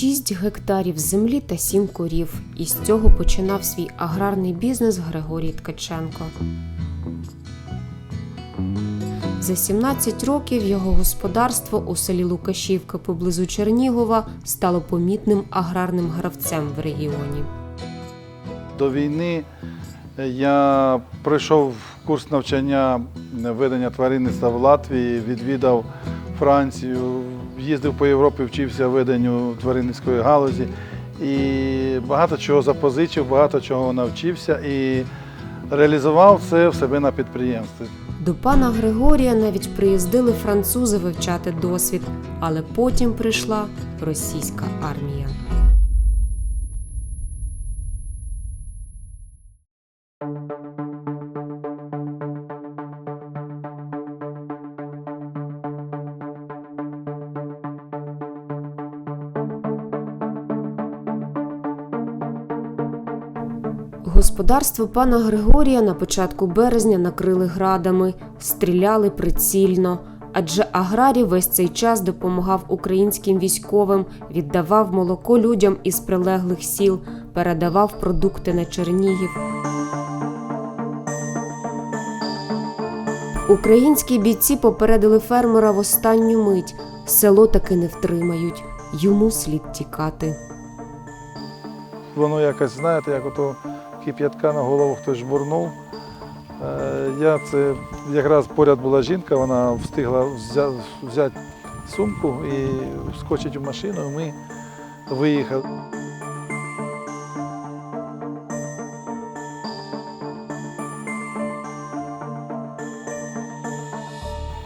6 гектарів землі та 7 корів. І з цього починав свій аграрний бізнес Григорій Ткаченко. За 17 років його господарство у селі Лукашівка поблизу Чернігова стало помітним аграрним гравцем в регіоні. До війни я пройшов курс навчання ведення тваринництва в Латвії, відвідав Францію, їздив по Європі, вчився веденню тваринницької галузі і багато чого запозичив, багато чого навчився і реалізував це в себе на підприємстві. До пана Григорія навіть приїздили французи вивчати досвід, але потім прийшла російська армія. Господарство пана Григорія на початку березня накрили градами, стріляли прицільно. Адже аграрій весь цей час допомагав українським військовим, віддавав молоко людям із прилеглих сіл, передавав продукти на Чернігів. Українські бійці попередили фермера в останню мить. Село таки не втримають. Йому слід тікати. Воно якось, знаєте, як ото кип'ятка на голову хтось жбурнув. Е, Я це якраз поряд була жінка, вона встигла взя- взяти сумку і вскочити в машину. і Ми виїхали.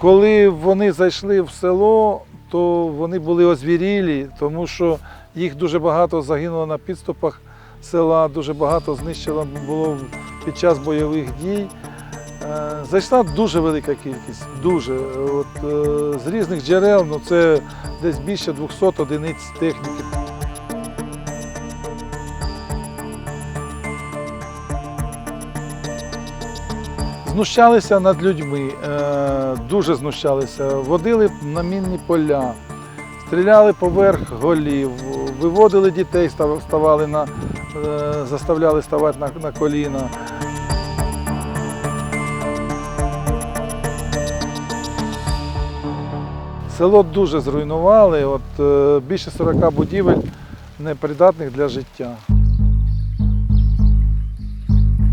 Коли вони зайшли в село, то вони були озвірілі, тому що їх дуже багато загинуло на підступах села, дуже багато знищено було під час бойових дій. Е, Зайшла дуже велика кількість, дуже. От, е, з різних джерел, ну це десь більше 200 одиниць техніки. Знущалися над людьми, е, дуже знущалися, водили на мінні поля, стріляли поверх голів, виводили дітей, ставали на, заставляли ставати на, на коліна. Село дуже зруйнували, от, е, більше 40 будівель непридатних для життя.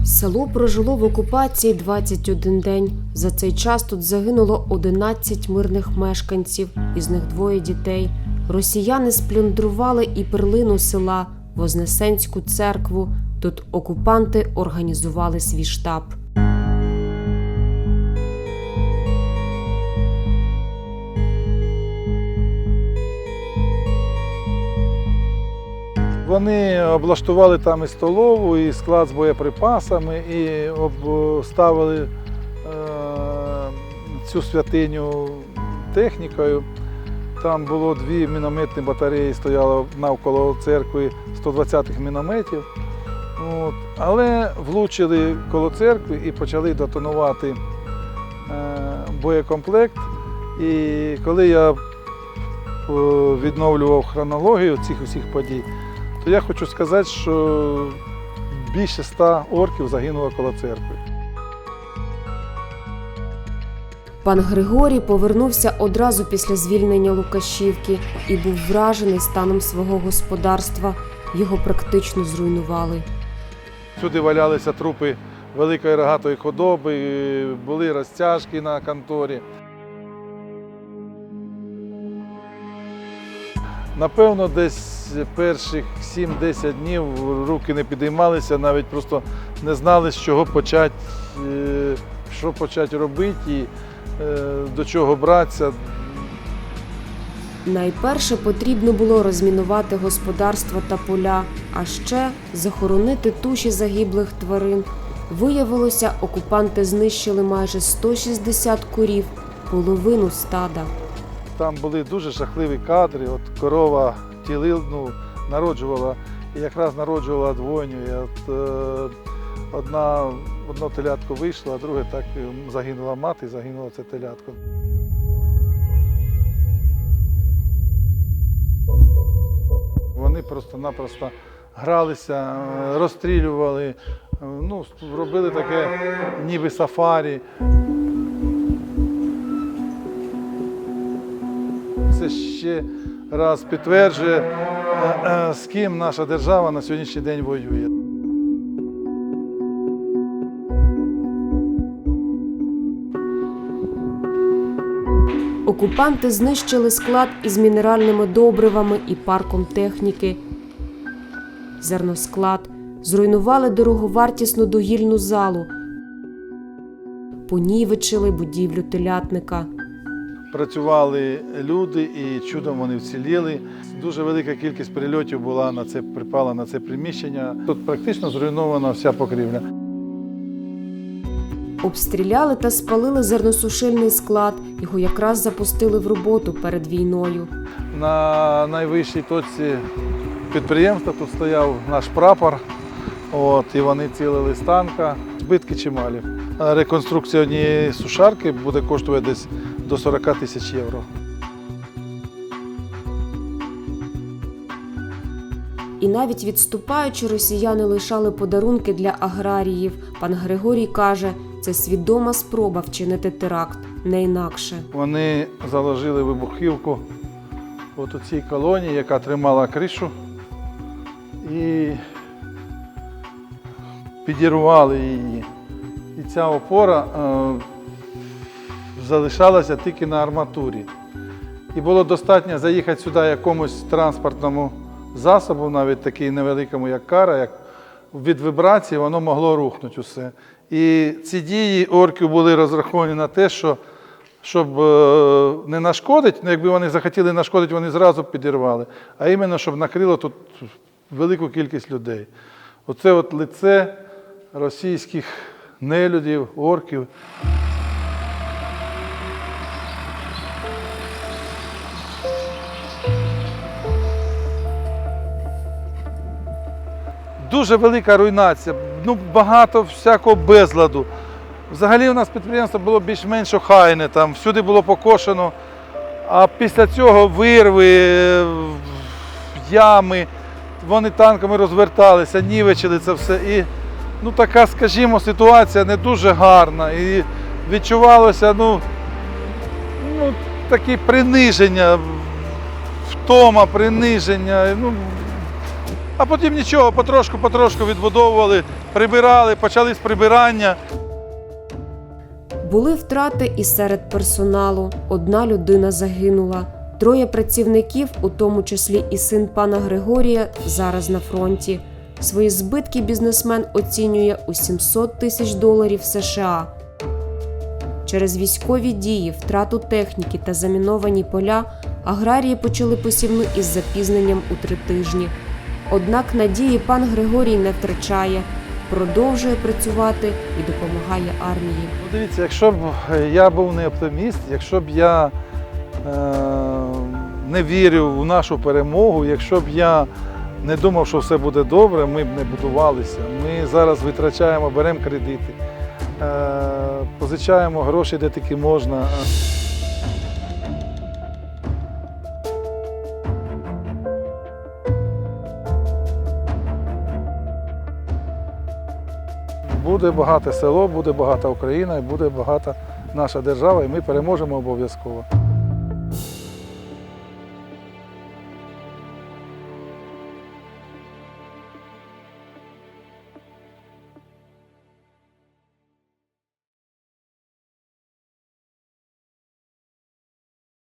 Село прожило в окупації 21 день. За цей час тут загинуло 11 мирних мешканців, із них двоє дітей. Росіяни сплюндрували і перлину села, Вознесенську церкву. Тут окупанти організували свій штаб. Вони облаштували там і столову, і склад з боєприпасами, і обставили е, цю святиню технікою. Там було дві мінометні батареї, стояло навколо церкви 120-х мінометів. От. Але влучили коло церкви і почали детонувати е, боєкомплект. І коли я е, відновлював хронологію цих усіх подій, то я хочу сказати, що більше ста орків загинуло коло церкви. Пан Григорій повернувся одразу після звільнення Лукашівки і був вражений станом свого господарства. Його практично зруйнували. Сюди валялися трупи великої рогатої худоби, були розтяжки на конторі. Напевно, десь перших 7-10 днів руки не підіймалися, навіть просто не знали, з чого почати, е, що почати робити до чого братися. Найперше потрібно було розмінувати господарства та поля, а ще захоронити туші загиблих тварин. Виявилося, окупанти знищили майже 160 курів, половину стада. Там були дуже жахливі кадри. От корова тілил, ну, народжувала, і якраз народжувала двойню. І от, е, одна, одно телятко вийшло, а друге так е, загинула мати, загинуло це телятко. вони просто-напросто гралися, е, розстрілювали, е, ну, робили таке ніби сафарі. Це ще раз підтверджує, з ким наша держава на сьогоднішній день воює. Окупанти знищили склад із мінеральними добривами і парком техніки. Зерносклад зруйнували дороговартісну доїльну залу, понівечили будівлю телятника. Працювали люди і чудом вони вціліли. Дуже велика кількість прильотів була на це, припала на це приміщення. Тут практично зруйнована вся покрівля. Обстріляли та спалили зерносушильний склад. Його якраз запустили в роботу перед війною. На найвищій точці підприємства тут стояв наш прапор, от, і вони цілили з танка. Збитки чималі. Реконструкція однієї сушарки буде коштувати десь до 40 тисяч євро. І навіть відступаючи, росіяни лишали подарунки для аграріїв. Пан Григорій каже, це свідома спроба вчинити теракт, не інакше. Вони заложили вибухівку от у цій колоні, яка тримала кришу, і підірвали її. І ця опора е, залишалася тільки на арматурі. І було достатньо заїхати сюди якомусь транспортному засобу, навіть такий невеликому, як кара, як від вібрації воно могло рухнути усе. І ці дії орків були розраховані на те, що щоб е, не нашкодити, ну, якби вони захотіли нашкодити, вони зразу підірвали, а іменно, щоб накрило тут велику кількість людей. Оце от лице російських нелюдів, орків. Дуже велика руйнація, ну, багато всякого безладу. Взагалі у нас підприємство було більш-менш охайне, там всюди було покошено. А після цього вирви, е, ями, вони танками розверталися, нівечили це все. І ну, така, скажімо, ситуація не дуже гарна. І відчувалося ну, ну, такі приниження, втома, приниження. Ну, а потім нічого, потрошку-потрошку відбудовували, прибирали, почали з прибирання. Були втрати і серед персоналу. Одна людина загинула. Троє працівників, у тому числі і син пана Григорія, зараз на фронті. Свої збитки бізнесмен оцінює у 700 тисяч доларів США. Через військові дії, втрату техніки та заміновані поля аграрії почали посівну із запізненням у три тижні. Однак надії пан Григорій не втрачає, продовжує працювати і допомагає армії. Ну, дивіться, якщо б я був не оптиміст, якщо б я е, не вірив у нашу перемогу, якщо б я не думав, що все буде добре, ми б не будувалися. Ми зараз витрачаємо, беремо кредити, е, позичаємо гроші, де тільки можна. Буде багате село, буде багата Україна і буде багата наша держава, і ми переможемо обов'язково.